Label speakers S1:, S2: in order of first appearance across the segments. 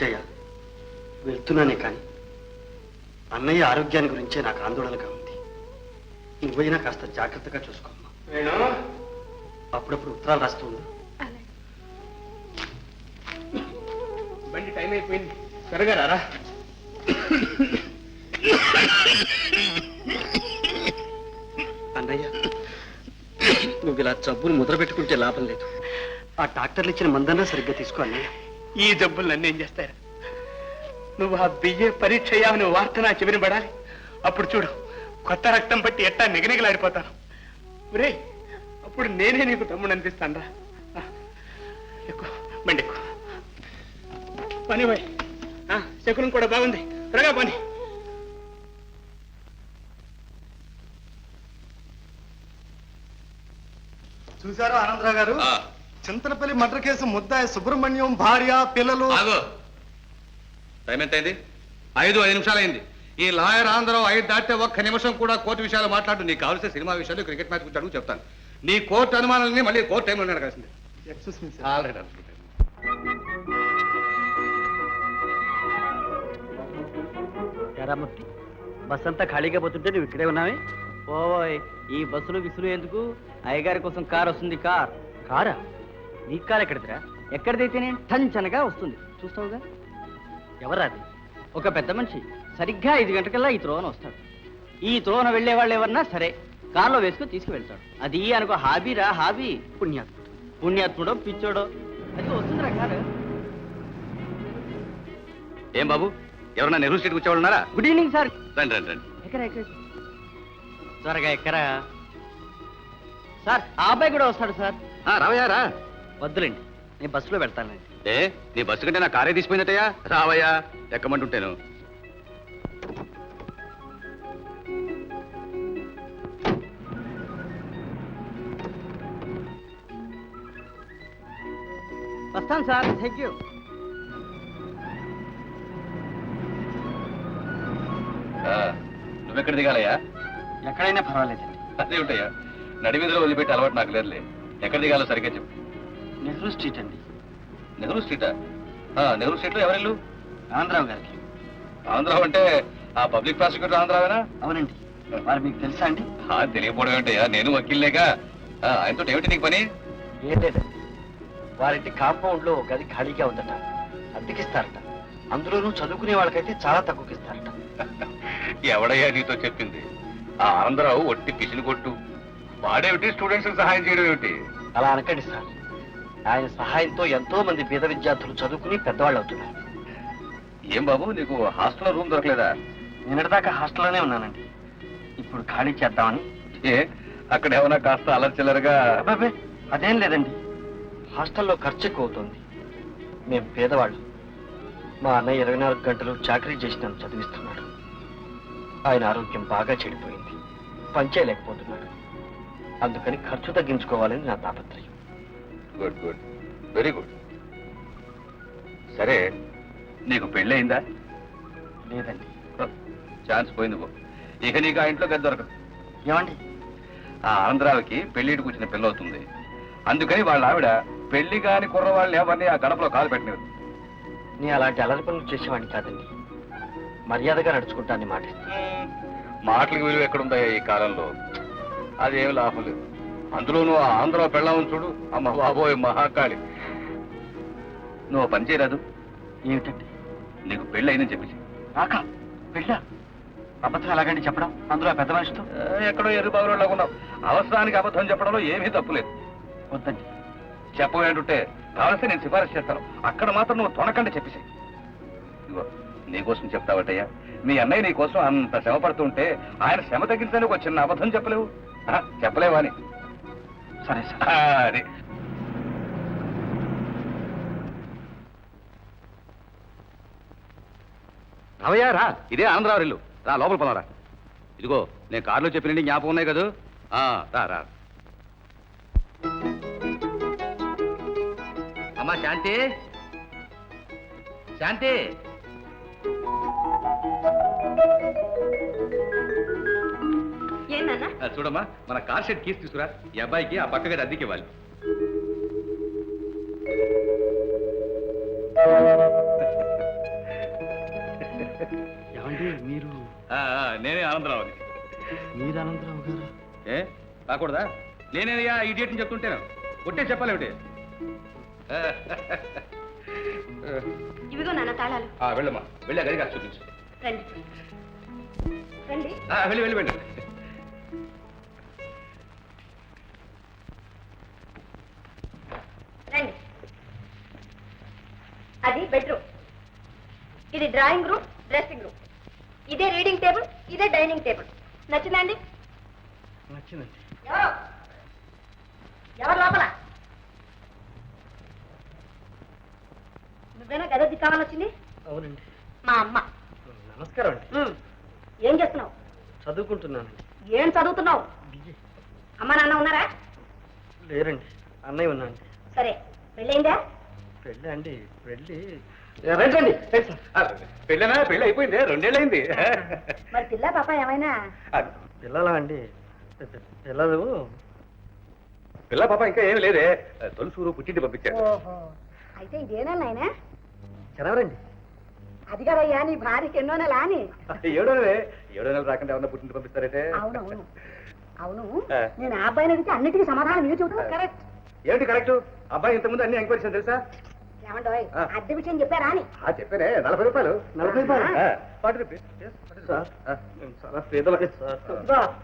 S1: జయ వెళ్తున్నానే కానీ అన్నయ్య ఆరోగ్యాన్ని గురించే నాకు ఆందోళనగా ఉంది. నువ్వైనా కాస్త జాగ్రత్తగా చూసుకోమ్మా అప్పుడప్పుడు ఉత్తరాలు రాస్తూ ఉండు.
S2: బండి టైం అయిపోయింది. త్వరగా రారా?
S1: అన్నయ్య నువ్వు ఇలా జబ్బులు ముద్ర పెట్టుకుంటే లాభం లేదు. ఆ డాక్టర్లు ఇచ్చిన మందన్నా సరిగ్గా తీసుకో అన్నయ్య.
S2: ఈ జబ్బులు నన్ను ఏం చేస్తారా నువ్వు ఆ బియ్య పరీక్ష అయ్యావని వార్త నా చెవిని పడాలి? అప్పుడు చూడు కొత్త రక్తం పట్టి ఎట్టా నిగనిగలాడిపోతాను ఒరే అప్పుడు నేనే నీకు తమ్ముడు అనిపిస్తాను రా ఎక్కువ బండి ఎక్కువ. పని పోయి శకునం కూడా బాగుంది. త్వరగా పని.
S3: చూసారా ఆనందరావు గారు? చింతలపల్లి మర్డర్ కేసు ముద్దాయి సుబ్రహ్మణ్యం భార్య పిల్లలు.
S4: ఆగు. టైం ఎంత అయింది ఐదు ఐదు నిమిషాలు అయింది ఈ లాయర్ ఆంధ్రరావు ఐదు దాటితే ఒక్క నిమిషం కూడా కోర్టు విషయాలు మాట్లాడు. నీకు కావాల్సిన సినిమా విషయాలు క్రికెట్ మ్యాచ్ గురించి అడుగు చెప్తాను. నీ కోర్టు అనుమానాలని మళ్ళీ కోర్టు టైంలో అడగాల్సిందే.
S3: Excuse me sir
S4: already
S1: Eramurthy bus అంతా ఖాళీగా పోతుంటే నువ్వు ఇక్కడే ఉన్నావే?
S5: ఓయ్ ఈ బస్సులు విసులు ఎందుకు? అయ్యగారి కోసం కార్ వస్తుంది కార్.
S1: కారా? నీ కారు ఎక్కడిదిరా?
S5: ఎక్కడిదైతేనే టంచనగా వస్తుంది. చూస్తావుగా?
S1: ఎవరా అది?
S5: ఒక పెద్ద మనిషి. సరిగ్గా ఐదు గంటకల్లా ఈ త్రోవన వస్తాడు. ఈ త్రోవన వెళ్ళే వాళ్ళు ఎవరన్నా సరే కార్లో వేసుకుని తీసుకువెళ్తాడు. అది అనుకో హాబీరా హాబీ.
S1: పుణ్యాత్ముడు.
S5: పుణ్యాత్ముడో పిచ్చోడో. అది వస్తుందిరా కారు.
S4: ఏం బాబు? ఎవరన్నా నెహ్రూ స్ట్రీట్ వచ్చేవాళ్ళు ఉన్నారా
S5: గుడ్ ఈవినింగ్ సార్.
S4: రండి రండి రండి.
S5: ఎక్కరా ఎక్కడ త్వరగా ఎక్కరా? సార్ ఆ అబ్బాయి కూడా వస్తాడు సార్.
S4: ఆ, రావయ్యా రా.
S5: వద్దులేండి నేను బస్సులో వెళ్తానండి
S4: ఏ నీ బస్సు కంటే నా కారే తీసిపోయిందటయ్యా రావయ్యా ఎక్కమంటుంటేను.
S5: వస్తాను సార్ థ్యాంక్ యూ.
S4: నువ్వెక్కడ దిగాలయ్యా?
S1: ఎక్కడైనా పర్వాలేదండి.
S4: అదే ఉంటాయా? నడివీధిలో వదిలిపెట్టి అలవాటు నాకు లేదులే. ఎక్కడ దిగాలో సరిగ్గా చెప్పు.
S1: నెహ్రూ స్ట్రీట్ అండి.
S4: నెహ్రూ స్ట్రీటా? ఆ, నెహ్రూ స్ట్రీట్లో ఎవరిల్లు?
S1: ఆంధ్రావు గారికి.
S4: ఆంధ్ర అంటే ఆ పబ్లిక్ ప్రాసిక్యూటర్ ఆంధ్రావేనా
S1: అవునండి. వారు మీకు తెలుసా అండి?
S4: తెలియకపోవడం ఏంటయ్యా నేను వకీల్లేగా ఆయనతో ఏమిటి నీకు పని?
S1: ఏం లేదండి. వారింటి కాంపౌండ్లో గది ఖాళీగా ఉందట. అద్దెకిస్తారట. అందులోనూ చదువుకునే వాళ్ళకైతే చాలా తక్కువకి ఇస్తారట
S4: ఎవడయ్యా నీతో చెప్పింది? ఆ ఆంధ్రావు ఒట్టి పిసిని కొట్టు. వాడేమిటి స్టూడెంట్స్ సహాయం చేయడం ఏమిటి?
S1: అలా అనకండి సార్. ఆయన సహాయంతో ఎంతో మంది పేద విద్యార్థులు చదువుకుని పెద్దవాళ్ళు అవుతున్నారు
S4: ఏం బాబు నీకు హాస్టల్లో రూమ్ దొరకలేదా?
S1: నిన్నటిదాకా హాస్టల్లోనే ఉన్నానండి. ఇప్పుడు ఖాళీ చేద్దామని.
S4: ఏ అక్కడ ఏమైనా కాస్త అలర్చిల్లరగా
S1: అబ్బాబే అదేం లేదండి. హాస్టల్లో ఖర్చు ఎక్కువ అవుతుంది మేం పేదవాళ్ళు. మా అన్నయ్య ఇరవై నాలుగు గంటలు చాకరీ చేసి నన్ను చదివిస్తున్నాడు. ఆయన ఆరోగ్యం బాగా చెడిపోయింది. పనిచేయలేకపోతున్నాడు అందుకని ఖర్చు తగ్గించుకోవాలని నా తాపత్రయం.
S4: Good good. Very good. సరే నీకు పెళ్ళయిందా?
S1: లేదండి.
S4: ఛాన్స్ పోయింది పో. ఇక నీకు ఆ ఇంట్లో గది దొరకదు.
S1: ఏమండి?
S4: ఆ ఆంధ్రావికి పెళ్ళిటికి వచ్చిన పిల్ల అవుతుంది అందుకని వాళ్ళ ఆవిడ పెళ్ళి కాని కుర్రవాళ్ళని ఎవరిని ఆ గడపలో కాలు పెట్టినది
S1: నేను అలాంటి అలరి పనులు చేసేవాడిని కాదండి. మర్యాదగా నడుచుకుంటానని మాటిస్తాను
S4: మాటలకు విలువ ఎక్కడుందా ఈ కాలంలో? అదేం లాభం లేదు. అందులోనూ ఆ ఆంధ్ర పెళ్ళామని చూడు. అమ్మ బాబోయ్ మహాకాళి. నువ్వు పని చేయరాదు.
S1: ఏమిటండి?
S4: నీకు పెళ్ళి అయిందని చెప్పేసి.
S1: నాకా? పెళ్ళా? అబద్ధం ఎలాగండి చెప్పడం? అందులో ఆ పెద్ద మనిషితో?
S4: ఏ, ఎక్కడో ఎర్రి బాబులో ఉన్నావు. అవసరానికి అబద్ధం చెప్పడంలో ఏమీ తప్పులేదు
S1: వద్దండి.
S4: చెప్పబోయేంటుంటే కావలిస్తే నేను సిఫారసు చేస్తాను. అక్కడ మాత్రం నువ్వు తొనకండి చెప్పేసి. ఇదిగో నీకోసం చెప్తావటయ్యా. మీ అన్నయ్య నీ కోసం అంత శ్రమ పడుతుంటే ఆయన శ్రమ తగ్గించడానికి ఒక చిన్న అబద్ధం చెప్పలేవు. ఆ, చెప్పలేవా అని
S1: సరే. సార్
S4: రావయ్యా రా. ఇదే ఆనందరావు ఇల్లు. రా లోపల పోనరా ఇదిగో నేను కారులో చెప్పినండి జ్ఞాపకం ఉన్నాయి కదా? ఆ, రా రా. అమ్మా శాంతి. శాంతి. చూడమ్మా మన కార్ షెడ్ కీస్ తీసుకురా. ఈ అబ్బాయికి ఆ పక్క గది అద్దెకి ఇవ్వాలి. మీరు? ఆ, ఆ, నేనే ఆనందరావుని.
S1: మీరు ఆనందరావు గారు?
S4: ఏ రాకూడదా? నేనేనయ్యా ఈ డేట్ని చెప్తుంటే ఒట్టే చెప్పాలి
S6: ఒకటి. నాన్న తాళాలు.
S4: వెళ్ళమ్మా. వెళ్ళి గదిగా చూపించు.
S6: రండి.
S4: వెళ్ళి వెళ్ళి వెళ్ళి.
S6: అది బెడ్రూమ్ ఇది డ్రాయింగ్ రూమ్ డ్రెస్సింగ్ రూమ్ ఇదే రీడింగ్ టేబుల్ ఇదే డైనింగ్ టేబుల్ నచ్చిందండి?
S1: నచ్చిందండి.
S6: ఎవరు? ఎవరు లోపల? నువ్వేనా గదది కావాలొచ్చింది
S1: అవునండి.
S6: మా అమ్మ.
S1: నమస్కారం అండి.
S6: ఉమ్. ఏం చేస్తున్నావు?
S1: చదువుకుంటున్నానండి.
S6: ఏం చదువుతున్నావు?
S1: బిజీ
S6: అమ్మ నాన్న ఉన్నారా?
S1: లేరండి. అన్నయ్య ఉన్నాండి
S6: సరే పెళ్ళైందా
S1: పెళ్ళి అండి పెళ్ళి. రండి
S4: పెళ్ళేనా పెళ్ళి అయిపోయింది రెండేళ్ళైంది.
S6: మరి పిల్ల పాప ఏమైనా?
S1: పిల్లలా అండి? పిల్లలు.
S4: పిల్ల పాప ఇంకా ఏమి లేదే. తొలుసూరు పుట్టింటి పంపించారు.
S6: ఓహో అయితే ఇదేనా నాయనా?
S1: చదవరండి.
S6: అది కదయ్యా నీ భార్యకి ఎన్నో నెల అని
S4: ఏడో నెలే ఏడో నెలలు రాకుండా ఏమన్నా పుట్టింటి పంపిస్తారంటే?
S6: అవునవును అవును.
S4: ఆ.
S6: నేను ఆ అబ్బాయిని అడిగితే అన్నిటికీ సమాధానం మీరు చెబుతున్నా కరెక్ట్.
S4: ఏమిటి కరెక్ట్? అబ్బాయి ఇంతకుముందు అన్ని ఎంక్వైరీస్ తెలుసా?
S6: ఏమంటాయ్. అద్దె విషయం చెప్పారా అని
S4: చెప్పానే నలభై రూపాయలు.
S1: నలభై రూపాయలు?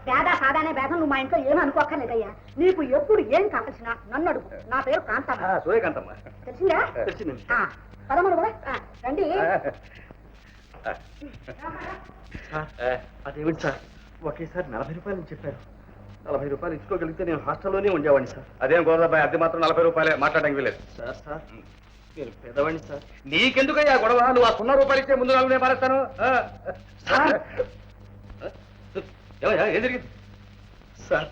S6: పేద సాదానే భేదం నువ్వు మా ఇంట్లో ఏమీ అనుకోక్కర్లేదయ్యా. నీకు ఎప్పుడు ఏం కావాల్సిన నన్ను అడుగు. నా పేరు కాంతమ్మ.
S4: సూర్యకాంతమ్మ
S6: తెలిసిందా? పదమూడు కూడా? రండి.
S1: అదేమిటి సార్? ఒకేసారి నలభై రూపాయలు చెప్పారు. నలభై రూపాయలు ఇచ్చుకోగలిగితే నేను హాస్టల్లోనే ఉండేవాడిని సార్.
S4: అదేం గోదాబాయ్ అద్దె మాత్రం నలభై రూపాయలే మాట్లాడడానికి వీలేదు
S1: సార్ సార్. నేను పేదవాడిని సార్.
S4: నీకెందుకయ్యా గొడవ? నువ్వు ఆ సున్నా రూపాయలు ఇచ్చే ముందు నాలుగు నేను మారేస్తాను. ఆ.
S1: సార్.
S4: ఏమయ్యా, ఏం జరిగింది?
S1: సార్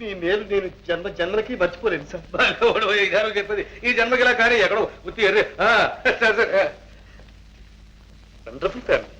S1: నీ మేలు నేను జన్మ జన్మలకి మర్చిపోలేను సార్.
S4: చెప్పేది. ఈ జన్మకి ఇలా కానీ ఎక్కడో ఉత్తి.
S1: Wonderful family